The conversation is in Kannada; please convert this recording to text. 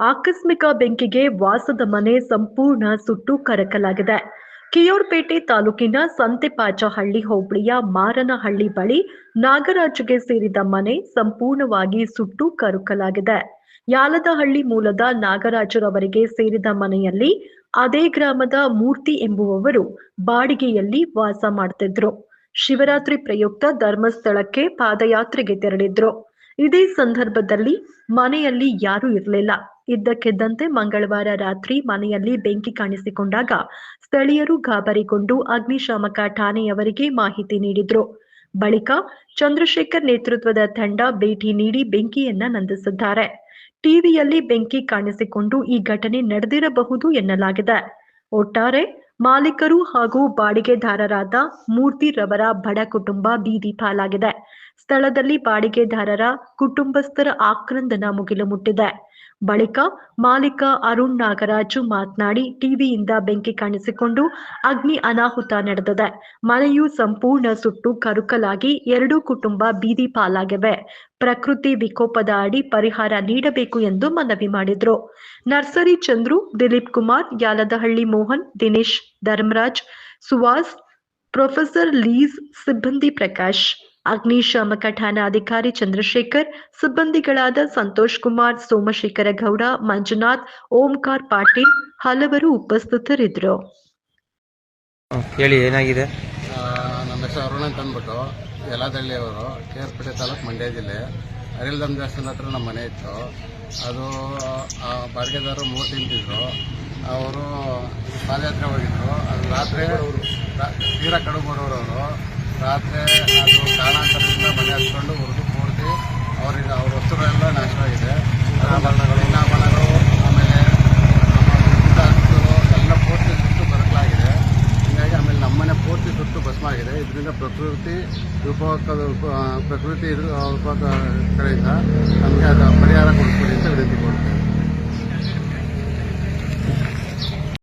ಆಕಸ್ಮಿಕ ಬೆಂಕಿಗೆ ವಾಸದ ಮನೆ ಸಂಪೂರ್ಣ ಸುಟ್ಟು ಕರಕಲಾಗಿದೆ. ಕಿಯೋರ್ಪೇಟೆ ತಾಲೂಕಿನ ಸಂತೆಪಾಚಹಳ್ಳಿ ಹೋಬಳಿಯ ಮಾರನಹಳ್ಳಿ ಬಳಿ ನಾಗರಾಜ್ಗೆ ಸೇರಿದ ಮನೆ ಸಂಪೂರ್ಣವಾಗಿ ಸುಟ್ಟು ಕರುಕಲಾಗಿದೆ. ಯಾಲದಹಳ್ಳಿ ಮೂಲದ ನಾಗರಾಜರವರಿಗೆ ಸೇರಿದ ಮನೆಯಲ್ಲಿ ಅದೇ ಗ್ರಾಮದ ಮೂರ್ತಿ ಎಂಬುವವರು ಬಾಡಿಗೆಯಲ್ಲಿ ವಾಸ ಮಾಡ್ತಿದ್ರು. ಶಿವರಾತ್ರಿ ಪ್ರಯುಕ್ತ ಧರ್ಮಸ್ಥಳಕ್ಕೆ ಪಾದಯಾತ್ರೆಗೆ ತೆರಳಿದ್ರು. ಇದೇ ಸಂದರ್ಭದಲ್ಲಿ ಮನೆಯಲ್ಲಿ ಯಾರೂ ಇರಲಿಲ್ಲ. ಇದ್ದಕ್ಕಿದ್ದಂತೆ ಮಂಗಳವಾರ ರಾತ್ರಿ ಮನೆಯಲ್ಲಿ ಬೆಂಕಿ ಕಾಣಿಸಿಕೊಂಡಾಗ ಸ್ಥಳೀಯರು ಗಾಬರಿಗೊಂಡು ಅಗ್ನಿಶಾಮಕ ಠಾಣೆಯವರಿಗೆ ಮಾಹಿತಿ ನೀಡಿದ್ರು. ಬಳಿಕ ಚಂದ್ರಶೇಖರ್ ನೇತೃತ್ವದ ತಂಡ ಭೇಟಿ ನೀಡಿ ಬೆಂಕಿಯನ್ನ ನಂದಿಸಿದ್ದಾರೆ. ಟಿವಿಯಲ್ಲಿ ಬೆಂಕಿ ಕಾಣಿಸಿಕೊಂಡು ಈ ಘಟನೆ ನಡೆದಿರಬಹುದು ಎನ್ನಲಾಗಿದೆ. ಒಟ್ಟಾರೆ ಮಾಲೀಕರು ಹಾಗೂ ಬಾಡಿಗೆದಾರರಾದ ಮೂರ್ತಿ ರವರ ಬಡ ಕುಟುಂಬ ಬೀದಿ ಪಾಲಾಗಿದೆ. ಸ್ಥಳದಲ್ಲಿ ಬಾಡಿಗೆದಾರರ ಕುಟುಂಬಸ್ಥರ ಆಕ್ರಂದನ ಮುಗಿಲು ಮುಟ್ಟಿದೆ. ಬಳಿಕ ಮಾಲೀಕ ಅರುಣ್ ನಾಗರಾಜು ಮಾತನಾಡಿ, ಟಿವಿಯಿಂದ ಬೆಂಕಿ ಕಾಣಿಸಿಕೊಂಡು ಅಗ್ನಿ ಅನಾಹುತ ನಡೆದಿದೆ. ಮನೆಯು ಸಂಪೂರ್ಣ ಸುಟ್ಟು ಕರುಕಲಾಗಿ ಎರಡೂ ಕುಟುಂಬ ಬೀದಿ ಪಾಲಾಗಿವೆ. ಪ್ರಕೃತಿ ವಿಕೋಪದ ಅಡಿ ಪರಿಹಾರ ನೀಡಬೇಕು ಎಂದು ಮನವಿ ಮಾಡಿದ್ರು. ನರ್ಸರಿ ಚಂದ್ರು, ದಿಲೀಪ್ ಕುಮಾರ್, ಯಾಲದಹಳ್ಳಿ ಮೋಹನ್, ದಿನೇಶ್ ಧರ್ಮರಾಜ್ ಸುವಾಸ್ ಪ್ರೊಫೆಸರ್ ಲೀಸ್, ಸಿಬ್ಬಂದಿ ಪ್ರಕಾಶ್. ಅಗ್ನಿಶಾಮಕ ಠಾಣಾ ಅಧಿಕಾರಿ ಚಂದ್ರಶೇಖರ್ ಸಿಬ್ಬಂದಿಗಳಾದ ಸಂತೋಷ್ ಕುಮಾರ್ ಸೋಮಶೇಖರ ಗೌಡ ಮಂಜುನಾಥ್ ಓಂಕಾರ್ ಪಾಟೀಲ್ ಹಲವರು ಉಪಸ್ಥಿತರಿದ್ದರು. ಹೇಳಿ ಏನಾಗಿದೆ? ನಮ್ಮ ಹೆಸರು ಅರುಣ್ ಅಂತ ಅಂದ್ಬಿಟ್ಟು ಯಲಾದಳ್ಳಿಯವರು ಕೇರ್ಪೇಟೆ ತಾಲೂಕು ಮಂಡ್ಯ ಜಿಲ್ಲೆ. ಅರಿಲ್ದಮ್ ದೇವಸ್ಥಾನ ಹತ್ರ ನಮ್ಮ ಮನೆ ಇತ್ತು. ಅದು ಆ ಬಾಡಿಗೆದಾರರು ಮೂರು ತಿಂತಿದ್ರು ಅವರು ಪಾದಯಾತ್ರೆ ಹೋಗಿದ್ರು. ಅದು ರಾತ್ರಿ ತೀರಾ ರಾತ್ರಿ ಅದು ಕಾರಣಾಂತರದಿಂದ ಮನೆ ಹಚ್ಕೊಂಡು ಹುರಿದು ಪೂರ್ತಿ ಅವರಿಗೆ ಅವ್ರ ವಸ್ತುಗಳೆಲ್ಲ ನಾಶವಾಗಿದೆ. ಆಭರಣಗಳು ಇನ್ನಾಭರಣಗಳು ಆಮೇಲೆ ವಸ್ತುಗಳು ಎಲ್ಲ ಪೂರ್ತಿ ಸುಟ್ಟು ಬರಕಲಾಗಿದೆ. ಹೀಗಾಗಿ ಆಮೇಲೆ ನಮ್ಮನೆ ಪೂರ್ತಿ ಸುಟ್ಟು ಭಸ್ಮ ಆಗಿದೆ ಇದರಿಂದ ಪ್ರಕೃತಿ ಉಪಕ ಪ್ರಕೃತಿ ಇದು ಕಡೆಯಿಂದ ನಮಗೆ ಅದು ಪರಿಹಾರ ಕೊಡಿಸ್ಬೇಕು